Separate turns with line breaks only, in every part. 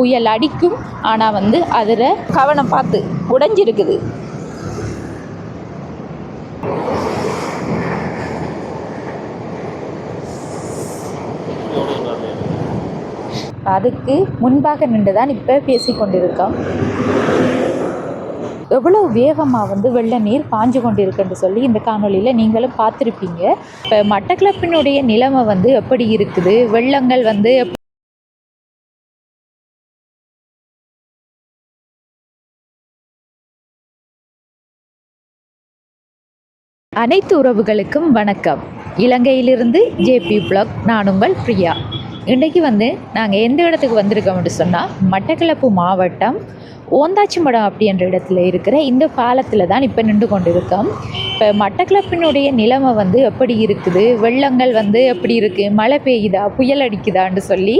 புயல் அடிக்கும். ஆனால் வந்து அதில் கவனம் பார்த்து உடைஞ்சிருக்குது. அதுக்கு முன்பாக நின்று தான் இப்போ பேசி கொண்டிருக்கோம். எவ்வளோ வேகமாக வந்து வெள்ள நீர் பாஞ்சு கொண்டிருக்குன்னு சொல்லி இந்த காணொலியில் நீங்களும் பார்த்துருப்பீங்க. இப்போ மட்டக்களப்பினுடைய நிலைமை வந்து எப்படி இருக்குது? வெள்ளங்கள் வந்து அனைத்து உறவுகளுக்கும் வணக்கம். இலங்கையிலிருந்து ஜேபி பிளாக் நான் உங்கள் பிரியா. இன்றைக்கு வந்து நாங்கள் எந்த இடத்துக்கு வந்திருக்கோம் அப்படின்னு சொன்னால் மட்டக்களப்பு மாவட்டம் ஓந்தாச்சிமடம் அப்படின்ற இடத்துல இருக்கிற இந்த பாலத்தில் தான் இப்போ நின்று கொண்டிருக்கோம். இப்போ மட்டக்களப்பினுடைய நிலைமை வந்து எப்படி இருக்குது? வெள்ளங்கள் வந்து எப்படி இருக்குது மழை பெய்யுதா? புயல் அடிக்குதான்னு சொல்லி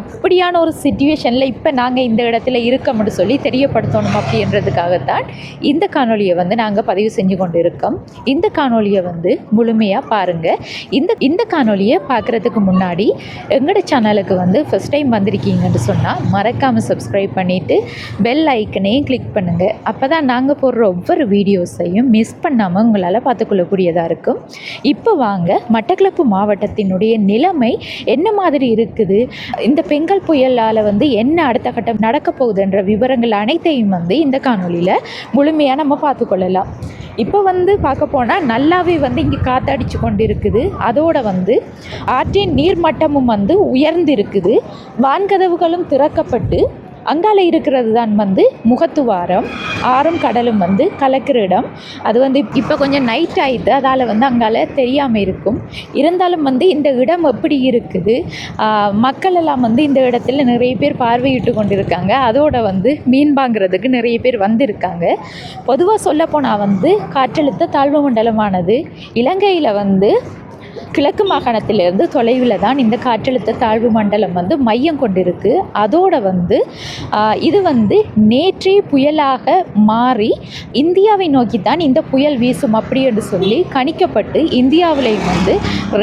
எப்படியான ஒரு சுச்சுவேஷனில் இப்போ நாங்கள் இந்த இடத்துல இருக்கோம்னு சொல்லி தெரியப்படுத்தணும் அப்படின்றதுக்காகத்தான் இந்த காணொலியை வந்து நாங்கள் பதிவு செஞ்சு கொண்டு இருக்கோம் இந்த காணொலியை வந்து முழுமையாக பாருங்கள் இந்த இந்த காணொலியை பார்க்குறதுக்கு முன்னாடி எங்களோட சேனலுக்கு வந்து ஃபஸ்ட் டைம் வந்திருக்கீங்கன்னு சொன்னால் மறக்காமல் சப்ஸ்கிரைப் பண்ணிவிட்டு பெல் ஐக்கனையும் கிளிக் பண்ணுங்கள் அப்போ தான் நாங்கள் போடுற ஒவ்வொரு வீடியோஸையும் மிஸ் பண்ணாமல் உங்களால் பார்த்துக்கொள்ளக்கூடியதாக இருக்கும். இப்போ வாங்க மட்டக்களப்பு மாவட்டத்தினுடைய நிலைமை என்ன மாதிரி இருக்குது? இந்த பெங்கல் புயலால் வந்து என்ன அடுத்த கட்டம் நடக்க போகுதுன்ற விவரங்கள் அனைத்தையும் வந்து இந்த காணொளியில் முழுமையாக நம்ம பார்த்துக்கொள்ளலாம். இப்போ வந்து பார்க்க போனால் நல்லாவே வந்து இங்கே காத்தடிச்சு கொண்டு இருக்குது அதோடு வந்து ஆற்றின் நீர்மட்டமும் வந்து உயர்ந்து இருக்குது வான்கதவுகளும் திறக்கப்பட்டு அங்கால இருக்கிறது தான் வந்து முகத்துவாரம் ஆறும் கடலும் வந்து கலக்கிற இடம். அது வந்து இப்போ கொஞ்சம் நைட் ஆயிடுது அதால் வந்து அங்கால தெரியாமல் இருக்கும். இருந்தாலும் வந்து இந்த இடம் எப்படி இருக்குது? மக்கள் எல்லாம் வந்து இந்த இடத்துல நிறைய பேர் பார்வையிட்டு கொண்டிருக்காங்க. அதோட வந்து மீன் வாங்குறதுக்கு நிறைய பேர் வந்திருக்காங்க. பொதுவாக சொல்லப்போனால் வந்து காற்றழுத்த தாழ்வு மண்டலமானது இலங்கையில் வந்து கிழக்கு மாகாணத்திலிருந்து தொலைவில் தான் இந்த காற்றழுத்த தாழ்வு மண்டலம் வந்து மையம் கொண்டிருக்கு. அதோடு வந்து இது வந்து நேற்றே புயலாக மாறி இந்தியாவை நோக்கி தான் இந்த புயல் வீசும் அப்படி என்று சொல்லி கணிக்கப்பட்டு இந்தியாவிலையும் வந்து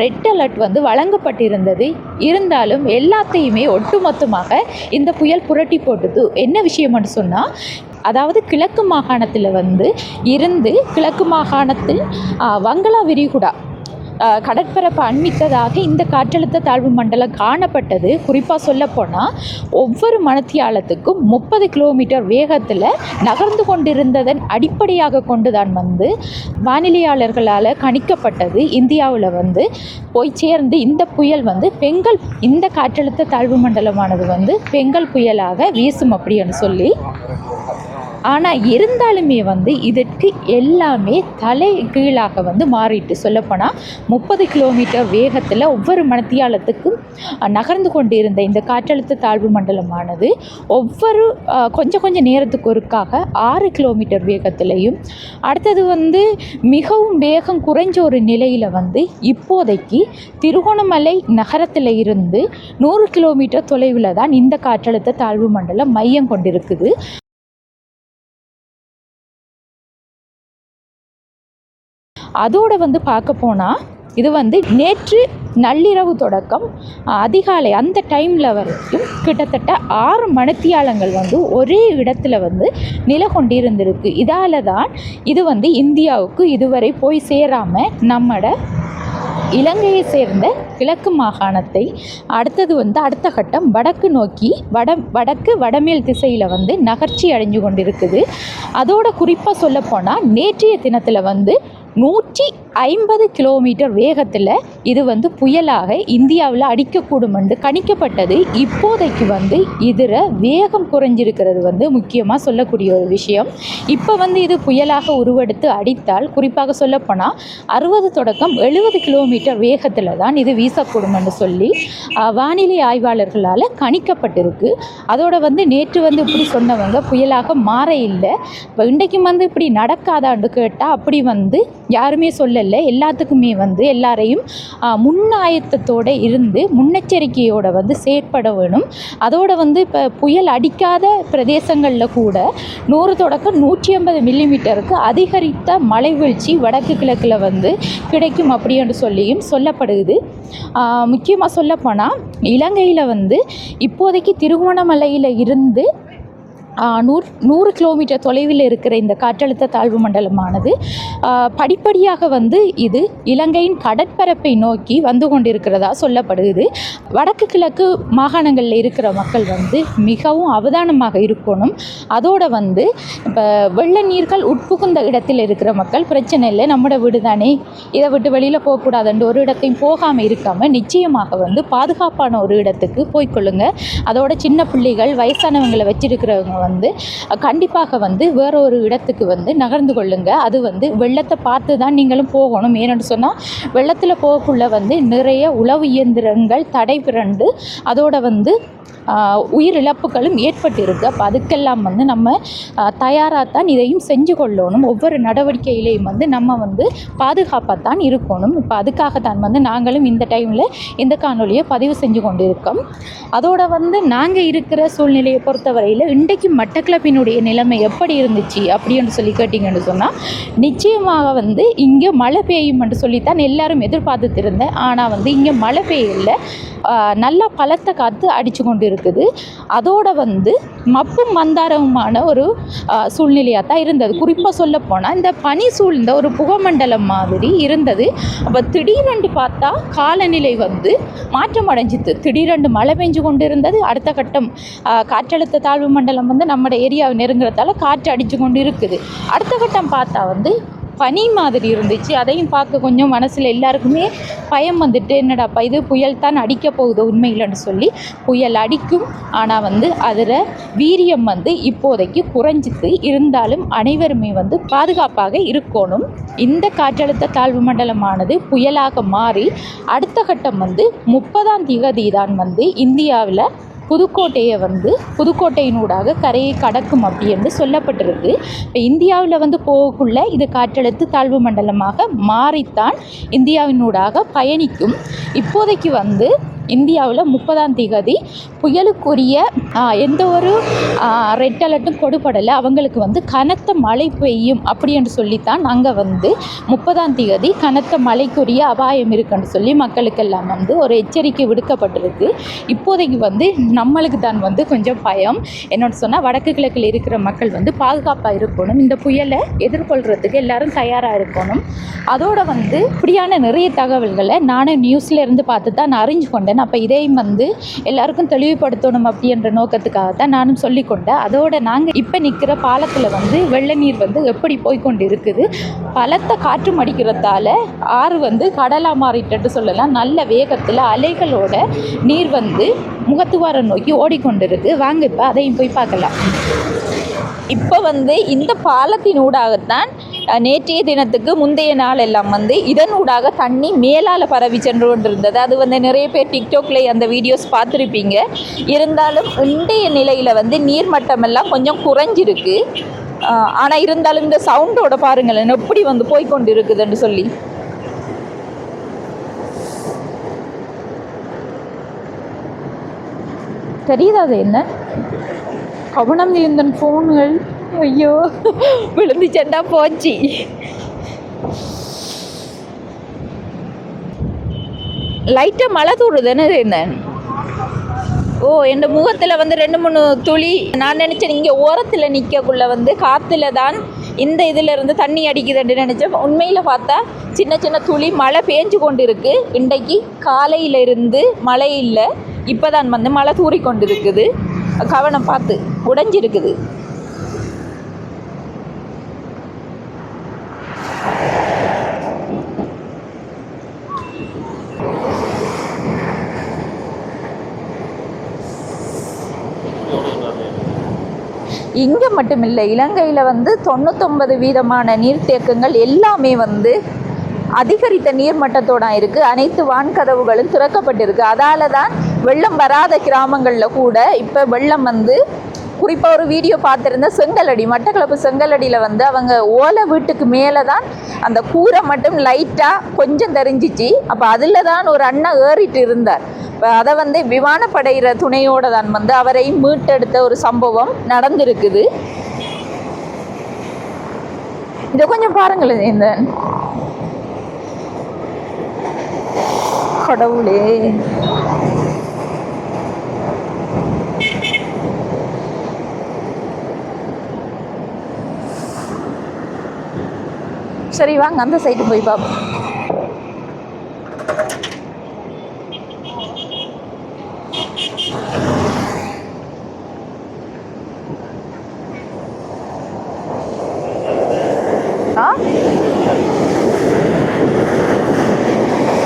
ரெட் அலர்ட் வந்து வழங்கப்பட்டிருந்தது. இருந்தாலும் எல்லாத்தையுமே ஒட்டுமொத்தமாக இந்த புயல் புரட்டி போட்டது. என்ன விஷயம்னு சொன்னால் அதாவது கிழக்கு மாகாணத்தில் வந்து இருந்து கிழக்கு மாகாணத்தில் வங்களா விரிகுடா கடற்பரப்பு அண்மித்ததாக இந்த காற்றழுத்த தாழ்வு மண்டலம் காணப்பட்டது. குறிப்பாக சொல்லப்போனால் ஒவ்வொரு மணத்தியாலத்துக்கும் முப்பது கிலோமீட்டர் வேகத்தில் நகர்ந்து கொண்டிருந்ததன் அடிப்படையாக கொண்டுதான் வந்து வானிலையாளர்களால் கணிக்கப்பட்டது. இந்தியாவில் வந்து போய் சேர்ந்து இந்த புயல் வந்து பெங்கல் இந்த காற்றழுத்த தாழ்வு மண்டலமானது வந்து பெங்கல் புயலாக வீசும் அப்படின்னு சொல்லி ஆனால் இருந்தாலுமே வந்து இதற்கு எல்லாமே தலை கீழாக வந்து மாறிட்டு சொல்லப்போனால் முப்பது கிலோமீட்டர் வேகத்தில் ஒவ்வொரு மணத்தியாலத்துக்கும் நகர்ந்து கொண்டிருந்த இந்த காற்றழுத்த தாழ்வு மண்டலமானது ஒவ்வொரு கொஞ்சம் கொஞ்சம் நேரத்துக்கு ஒருக்காக ஆறு கிலோமீட்டர் வேகத்திலையும் அடுத்தது வந்து மிகவும் வேகம் குறைஞ்ச ஒரு நிலையில் வந்து இப்போதைக்கு திருகோணமலை நகரத்தில் இருந்து நூறு கிலோமீட்டர் தொலைவில் தான் இந்த காற்றழுத்த தாழ்வு மண்டலம் மையம் கொண்டிருக்குது. அதோடு வந்து பார்க்க போனால் இது வந்து நேற்று நள்ளிரவு தொடக்கம் அதிகாலை அந்த டைமில் வரைக்கும் கிட்டத்தட்ட ஆறு மணித்தியாலங்கள் வந்து ஒரே இடத்துல வந்து நில கொண்டிருந்திருக்கு. இதால் தான் இது வந்து இந்தியாவுக்கு இதுவரை போய் சேராமல் நம்மட இலங்கையை சேர்ந்த கிழக்கு மாகாணத்தை அடுத்தது வந்து அடுத்த கட்டம் வடக்கு நோக்கி வட வடக்கு வடமேல் திசையில் வந்து நகர்ச்சி அடைஞ்சு கொண்டிருக்குது. அதோட குறிப்பாக சொல்லப்போனால் நேற்றைய தினத்தில் வந்து நூற்றி ஐம்பது கிலோமீட்டர் வேகத்தில் இது வந்து புயலாக இந்தியாவில் அடிக்கக்கூடும் என்று கணிக்கப்பட்டது. இப்போதைக்கு வந்து இதில் வேகம் குறைஞ்சிருக்கிறது வந்து முக்கியமாக சொல்லக்கூடிய ஒரு விஷயம். இப்போ வந்து இது புயலாக உருவெடுத்து அடித்தால் குறிப்பாக சொல்லப்போனால் அறுபது தொடக்கம் எழுபது கிலோமீட்டர் வேகத்தில் தான் இது வீசக்கூடும் என்று சொல்லி வானிலை ஆய்வாளர்களால் கணிக்கப்பட்டிருக்கு. அதோட வந்து நேற்று வந்து இப்படி சொன்னவங்க புயலாக மாற இல்லை. இப்போ இன்றைக்கும் வந்து இப்படி நடக்காதான்னு கேட்டால் அப்படி வந்து யாருமே சொல்லலை சூழலில் எல்லாத்துக்குமே வந்து எல்லாரையும் முன்னாயத்தத்தோடு இருந்து முன்னெச்சரிக்கையோடு வந்து செயற்பட வேணும். அதோடு வந்து இப்போ புயல் அடிக்காத பிரதேசங்களில் கூட நூறு தொடக்கம் நூற்றி ஐம்பது மில்லிமீட்டருக்கு அதிகரித்த மழை வீழ்ச்சி வடக்கு கிழக்கில் வந்து கிடைக்கும் அப்படி என்று சொல்லியும் சொல்லப்படுது. முக்கியமாக சொல்லப்போனால் இலங்கையில் வந்து இப்போதைக்கு திருகோணமலையில் இருந்து நூறு நூறு கிலோமீட்டர் தொலைவில் இருக்கிற இந்த காற்றழுத்த தாழ்வு மண்டலமானது படிப்படியாக வந்து இது இலங்கையின் கடற்பரப்பை நோக்கி வந்து கொண்டிருக்கிறதா சொல்லப்படுது வடக்கு கிழக்கு மாகாணங்களில் இருக்கிற மக்கள் வந்து மிகவும் அவதானமாக இருக்கணும். அதோடு வந்து இப்போ வெள்ள நீர்கள் உட்புகுந்த இடத்தில் இருக்கிற மக்கள் பிரச்சனை இல்லை நம்மளோட வீடு தானே இதை விட்டு வெளியில் போகக்கூடாதுன்ற ஒரு இடத்தையும் போகாமல் இருக்காமல் நிச்சயமாக வந்து பாதுகாப்பான ஒரு இடத்துக்கு போய்க்கொள்ளுங்க அதோட சின்ன பிள்ளைகள் வயசானவங்களை வச்சிருக்கிறவங்க வந்து வந்து கண்டிப்பாக வந்து வேற ஒரு இடத்துக்கு வந்து நகர்ந்து கொள்ளுங்க. அது வந்து வெள்ளத்தை பார்த்து தான் நீங்களும் போகணும். ஏன்னு சொன்னால் வெள்ளத்தில் போகக்குள்ள வந்து நிறைய உளவு இயந்திரங்கள் தடை பிறண்டு அதோட வந்து உயிரிழப்புகளும் ஏற்பட்டிருக்கு. அப்போ அதுக்கெல்லாம் வந்து நம்ம தயாராகத்தான் இதையும் செஞ்சு கொள்ளணும். ஒவ்வொரு நடவடிக்கையிலையும் வந்து நம்ம வந்து பாதுகாப்பாக தான் இருக்கணும். இப்போ அதுக்காகத்தான் வந்து நாங்களும் இந்த டைமில் இந்த காணொலியை பதிவு செஞ்சு கொண்டு இருக்கோம் அதோட வந்து நாங்கள் இருக்கிற சூழ்நிலையை பொறுத்தவரையில் இன்றைக்கு மட்டக்கிழப்பினுடைய நிலைமை எப்படி இருந்துச்சு அப்படின்னு சொல்லி கேட்டிங்கன்னு சொன்னால் நிச்சயமாக வந்து இங்கே மழை பெய்யும் என்று சொல்லித்தான் எல்லாரும் எதிர்பார்த்துட்டு இருந்தேன் ஆனால் வந்து இங்கே மழை பெய்யல. நல்லா பலத்த காற்று அடித்து கொண்டு இருக்குது அதோட வந்து மப்பும் மந்தாரமுமான ஒரு சூழ்நிலையாக தான் இருந்தது. குறிப்பாக சொல்ல போனால் இந்த பனி சூழ்ந்த ஒரு புகமண்டலம் மாதிரி இருந்தது. அப்போ திடீரென்று பார்த்தா காலநிலை வந்து மாற்றம் அடைஞ்சித்து திடீரென்று மழை பெஞ்சு கொண்டு இருந்தது அடுத்த கட்டம் காற்றழுத்த தாழ்வு மண்டலம் வந்து நம்ம ஏரியாவை நெருங்குறதால காற்று அடித்து கொண்டு இருக்குது அடுத்த கட்டம் பார்த்தா வந்து பனி மாதிரி இருந்துச்சு. அதையும் பார்க்க கொஞ்சம் மனசில் எல்லாருக்குமே பயம் வந்துட்டு என்னடாப்பா இது? புயல் தான் அடிக்க போகுது உண்மையில்னு சொல்லி புயல் அடிக்கும். ஆனால் வந்து அதில் வீரியம் வந்து இப்போதைக்கு குறைஞ்சித்து இருந்தாலும் அனைவருமே வந்து பாதுகாப்பாக இருக்கணும். இந்த காற்றழுத்த தாழ்வு மண்டலமானது புயலாக மாறி அடுத்த கட்டம் வந்து முப்பதாம் திகதி தான் வந்து இந்தியாவில் புதுக்கோட்டையை வந்து புதுக்கோட்டையினூடாக கரையை கடக்கும் அப்படி என்று சொல்லப்பட்டிருக்கு. இப்போ இந்தியாவில் வந்து போகக்குள்ள இது காற்றழுத்து தாழ்வு மண்டலமாக மாறித்தான் இந்தியாவினூடாக பயணிக்கும். இப்போதைக்கு வந்து இந்தியாவில் முப்பதாம் தேதி புயலுக்குரிய எந்த ஒரு ரெட் அலர்ட்டும் கொடுப்படலை. அவங்களுக்கு வந்து கனத்த மழை பெய்யும் அப்படி என்று சொல்லித்தான் நாங்கள் வந்து முப்பதாம் தேதி கனத்த மழைக்குரிய அபாயம் இருக்குன்னு சொல்லி மக்களுக்கெல்லாம் வந்து ஒரு எச்சரிக்கை விடுக்கப்பட்டிருக்கு. இப்போதைக்கு வந்து நம்மளுக்கு தான் வந்து கொஞ்சம் பயம். என்னோட சொன்னால் வடக்கு கிழக்கில் இருக்கிற மக்கள் வந்து பாதுகாப்பாக இருக்கணும். இந்த புயலை எதிர்கொள்கிறதுக்கு எல்லாரும் தயாராக இருக்கணும். அதோட வந்து இப்படியான நிறைய தகவல்களை நானும் நியூஸில் இருந்து பார்த்து தான் நான் அறிஞ்சு கொண்டேன். அப்போ இதையும் வந்து எல்லாருக்கும் தெளிவுபடுத்தணும் அப்படின்ற நோக்கத்துக்காக தான் நானும் சொல்லிக்கொண்டேன். அதோட நாங்கள் இப்போ நிற்கிற பாலத்தில் வந்து வெள்ள நீர் வந்து எப்படி போய்கொண்டு இருக்குது பலத்த காற்று மடிக்கிறதால ஆறு வந்து கடலாக மாறிட்டு சொல்லலாம். நல்ல வேகத்தில் அலைகளோட நீர் வந்து முகத்துவாரம் நோக்கி ஓடிக்கொண்டிருக்கு. வாங்க இப்போ அதையும் போய் பார்க்கலாம். இப்போ வந்து இந்த பாலத்தின் ஊடாகத்தான் நேற்றைய தினத்துக்கு முந்தைய நாள் எல்லாம் வந்து இதன் ஊடாக தண்ணி மேலால் பரவி சென்று கொண்டிருந்தது. அது வந்து நிறைய பேர் டிக்டாக்ல அந்த வீடியோஸ் பார்த்துருப்பீங்க. இருந்தாலும் இன்றைய நிலையில் வந்து நீர்மட்டம் எல்லாம் கொஞ்சம் குறைஞ்சிருக்கு. ஆனால் இருந்தாலும் இந்த சவுண்டோட பாருங்களேன் எப்படி வந்து போய்கொண்டு இருக்குதுன்னு சொல்லி. தெரியுதா அது என்ன? கவனம் இருந்தன் ஃபோன்கள் ஐயோ விழுந்துச்சண்டா போச்சு லைட்டாக மழை தூடுது என்ன ஓ என் முகத்தில் வந்து ரெண்டு மூணு துளி நான் நினச்சேன் இங்கே ஓரத்தில் நிற்கக்குள்ள வந்து காற்றுல தான் இந்த இதிலிருந்து தண்ணி அடிக்குதுன்னு நினச்சேன் உண்மையில் பார்த்தா சின்ன சின்ன துளி மழை பேஞ்சு கொண்டு இருக்கு இன்றைக்கு காலையிலிருந்து மழை இல்லை இப்போ தான் வந்து மழை தூறி கொண்டு இருக்குது கவனம் பார்த்து உடைஞ்சிருக்குது இங்கே மட்டும் இல்லை இலங்கையில் வந்து தொண்ணூத்தொம்பது வீதமான நீர்த்தேக்கங்கள் எல்லாமே வந்து அதிகரித்த நீர்மட்டத்தோட இருக்குது அனைத்து வான்கதவுகளும் திறக்கப்பட்டிருக்கு. அதால தான் வெள்ளம் வராத கிராமங்களில் கூட இப்போ வெள்ளம் வந்து குறிப்பாக ஒரு வீடியோ பார்த்துருந்தேன். செங்கலடி மட்டக்களப்பு செங்கலடியில் வந்து அவங்க ஓலை வீட்டுக்கு மேலே தான் அந்த கூரை மட்டும் லைட்டாக கொஞ்சம் தெரிஞ்சிச்சு. அப்போ அதில் தான் ஒரு அண்ணா ஏறிட்டு இருந்தார். இப்போ அதை வந்து விமானப்படைகிற துணையோடு தான் வந்து அவரை மீட்டெடுத்த ஒரு சம்பவம் நடந்திருக்குது. இதை கொஞ்சம் பாருங்களேன் இந்த கடவுளே. சரி வாங்க அந்த சைடு போய் பார்ப்போம்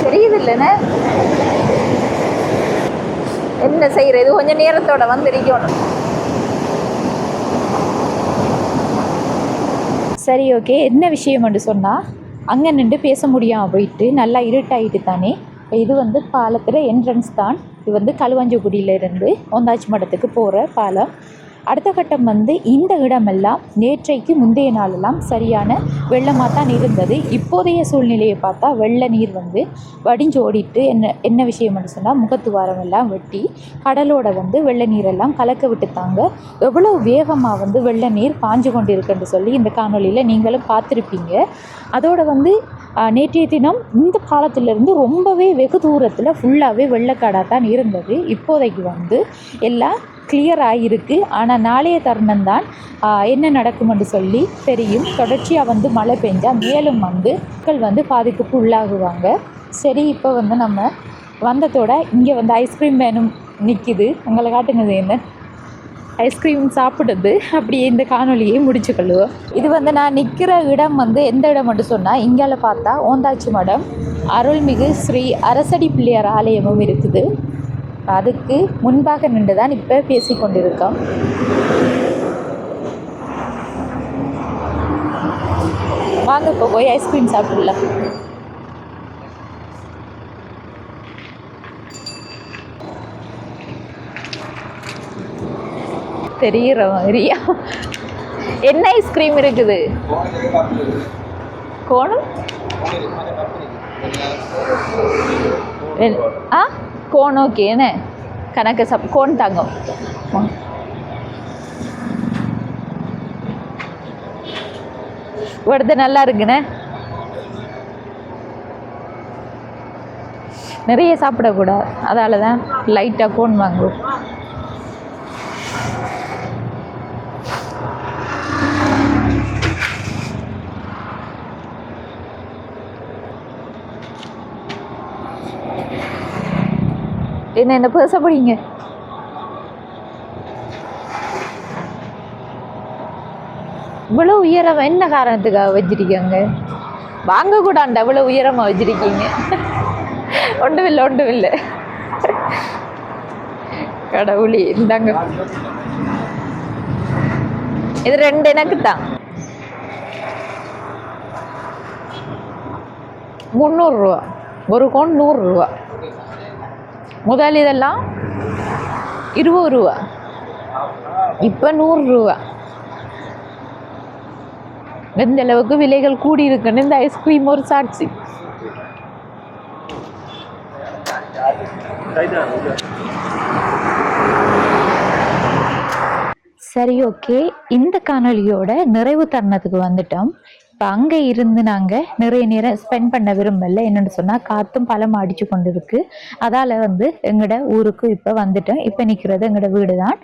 தெரியுது இல்லைண்ணே என்ன செய்யறது? கொஞ்சம் நேரத்தோட வந்திருக்கணும் சரி ஓகே என்ன விஷயம்னு சொன்னால் அங்கே நின்று பேச முடியாமல் போயிட்டு நல்லா இருட்டாயிட்டு தானே இப்போ இது வந்து பாலத்தில் என்ட்ரன்ஸ் தான். இது வந்து களுவாஞ்சிக்குடியிலேருந்து ஒந்தாச்சி மடத்துக்கு போகிற பாலம். அடுத்த கட்டம் வந்து இந்த இடமெல்லாம் நேற்றைக்கு முந்தைய நாளெல்லாம் சரியான வெள்ளமாக தான் இருந்தது. இப்போதைய சூழ்நிலையை பார்த்தா வெள்ள நீர் வந்து வடிஞ்சு ஓடிட்டு என்ன என்ன விஷயம்னு சொன்னால் முகத்துவாரம் எல்லாம் வெட்டி கடலோட வந்து வெள்ள நீரெல்லாம் கலக்க விட்டுத்தாங்க. எவ்வளோ வேகமாக வந்து வெள்ள நீர் பாஞ்சு கொண்டு இருக்குன்னு சொல்லி இந்த காணொளியில் நீங்களும் பார்த்துருப்பீங்க. அதோட வந்து நேற்றைய தினம் இந்த பாலத்திலிருந்து ரொம்பவே வெகு தூரத்தில் ஃபுல்லாகவே வெள்ளக்காடாக தான் இருந்தது. இப்போதைக்கு வந்து எல்லாம் கிளியர் ஆகியிருக்கு ஆனால் நாளைய தருணம் தான் என்ன நடக்கும்னு சொல்லி தெரியும். தொடர்ச்சியாக வந்து மழை பெஞ்சால் மேலும் வந்து மக்கள் வந்து பாதிப்புக்கு உள்ளாகுவாங்க. சரி இப்போ வந்து நம்ம வந்ததோட இங்கே வந்து ஐஸ்கிரீம் வேணும் நிற்கிது உங்களை காட்டுங்க என்ன? ஐஸ்கிரீம் சாப்பிடுது. அப்படியே இந்த காணொலியை முடிச்சுக்கொள்ளுவோம் இது வந்து நான் நிற்கிற இடம் வந்து எந்த இடம் மட்டும் சொன்னால் இங்கால பார்த்தா ஓந்தாச்சி மடம். அருள்மிகு ஸ்ரீ அரசடி பிள்ளையார் ஆலயமும் இருக்குது. அதுக்கு முன்பாக நின்று தான் இப்போ பேசி கொண்டிருக்கோம் வாங்க இப்போ போய் ஐஸ்கிரீம் சாப்பிடலாம். தெரிகிற மாதிரியா? என்ன ஐஸ்கிரீம் இருக்குது? கோணம்? என்- கோன் ஓகே என்ன? கணக்கு சப் கோன் தாங்க வருது நல்லா இருக்குண்ணே நிறைய சாப்பிடக்கூடாது. அதால தான் லைட்டாக கோன் வாங்குவோம் என்ன என்ன பேச போறீங்க இவ்வளோ உயரம் என்ன காரணத்துக்காக வச்சிருக்கீங்க? வாங்க கூடாண்டா இவ்வளோ உயரமாக வச்சிருக்கீங்க. ஒன்றும் இல்லை ஒன்றும் இல்லை கடவுளி இந்தாங்க. இது ரெண்டு எனக்கு தான் முந்நூறுரூவா ஒரு கோன் நூறுரூவா முதல் இதெல்லாம் இருபது ரூபா. இப்போ நூறுரூவா எந்த அளவுக்கு விலைகள் கூடி இருக்குன்னு இந்த ஐஸ்கிரீம் ஒரு சாட்சி. சரி ஓகே இந்த காணொலியோட நிறைவு தருணத்துக்கு வந்துட்டோம். இப்போ அங்கே இருந்து நாங்கள் நிறைய நேரம் ஸ்பெண்ட் பண்ண விரும்பல. என்னென்னு சொன்னால் காற்றும் பழம் அடித்து கொண்டு இருக்கு அதால் வந்து எங்களோட ஊருக்கு இப்போ வந்துட்டோம். இப்போ நிற்கிறது எங்களோட வீடு தான்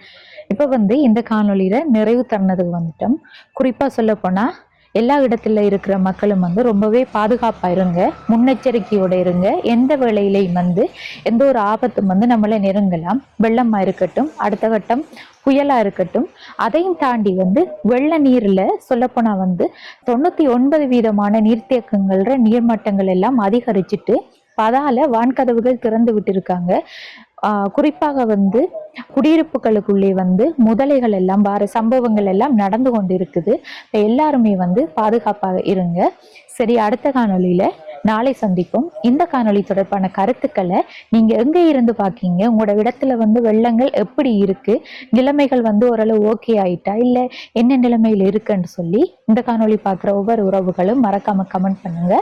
இப்போ வந்து இந்த காணொலியில் நிறைவு தருணத்துக்கு வந்துட்டோம். குறிப்பாக சொல்லப்போனால் எல்லா இடத்துல இருக்கிற மக்களும் வந்து ரொம்பவே பாதுகாப்பாக இருங்க முன்னெச்சரிக்கையோடு இருங்க. எந்த வேளையிலையும் வந்து எந்த ஒரு ஆபத்தும் வந்து நம்மளை நெருங்கலாம். வெள்ளமாக இருக்கட்டும் அடுத்த கட்டம் புயலாக இருக்கட்டும் அதையும் தாண்டி வந்து வெள்ள நீரில் சொல்லப்போனால் வந்து தொண்ணூற்றி ஒன்பது வீதமான நீர்த்தேக்கங்கள்ற நீர்மட்டங்கள் எல்லாம் அதிகரிச்சிட்டு பதால வான்கதவுகள் திறந்து விட்டிருக்காங்க. குறிப்பாக வந்து குடியிருப்புகளுக்குள்ளே வந்து முதலைகள் எல்லாம் வார சம்பவங்கள் எல்லாம் நடந்து கொண்டு இருக்குது இப்போ எல்லாருமே வந்து பாதுகாப்பாக இருங்க. சரி அடுத்த காணொலியில் நாளை சந்திப்போம். இந்த காணொளி தொடர்பான கருத்துக்களை நீங்க எங்க இருந்து பாக்கீங்க? உங்களோட இடத்துல வந்து வெள்ளங்கள் எப்படி இருக்கு? நிலைமைகள் வந்து ஓரளவு ஓகே ஆயிட்டா? இல்ல என்ன நிலைமையில் இருக்குன்னு சொல்லி இந்த காணொளி பார்க்குற ஒவ்வொரு உறவுகளும் மறக்காம கமெண்ட் பண்ணுங்க.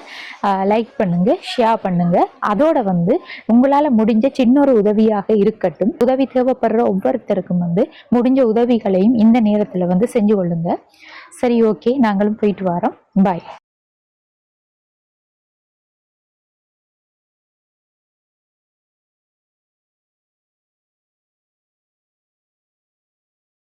லைக் பண்ணுங்க ஷேர் பண்ணுங்க. அதோட வந்து உங்களால முடிஞ்ச சின்ன ஒரு உதவியாக இருக்கட்டும். உதவி தேவைப்படுற ஒவ்வொருத்தருக்கும் வந்து முடிஞ்ச உதவிகளையும் இந்த நேரத்துல வந்து செஞ்சு கொள்ளுங்க. சரி ஓகே நாங்களும் போயிட்டு வரோம். பாய்